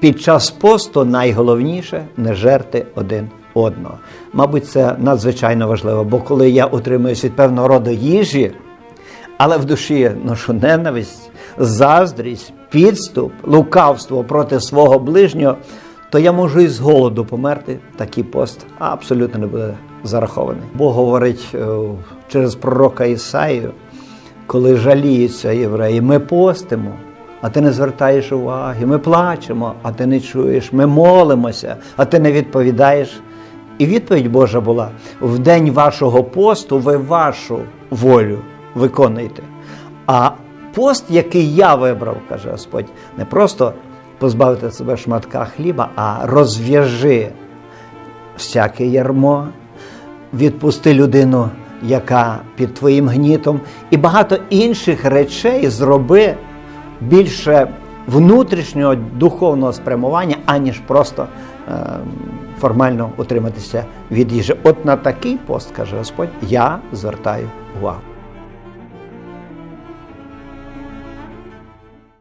Під час посту найголовніше не жерти один одного. Мабуть, це надзвичайно важливо, бо коли я утримуюсь від певного роду їжі, але в душі ношу ненависть, заздрість, підступ, лукавство проти свого ближнього, то я можу і з голоду померти. Такий пост абсолютно не буде зарахований. Бог говорить е, через пророка Ісаїю, коли жаліються євреї, ми постимо, а ти не звертаєш уваги, ми плачемо, а ти не чуєш, ми молимося, а ти не відповідаєш. І відповідь Божа була: в день вашого посту ви вашу волю виконуєте. А пост, який я вибрав, каже Господь, не просто позбавити себе шматка хліба, а розв'яжи всяке ярмо, відпусти людину, яка під твоїм гнітом, і багато інших речей зроби більше внутрішнього духовного спрямування, аніж просто е, формально утриматися від їжі. От на такий пост, каже Господь, я звертаю увагу.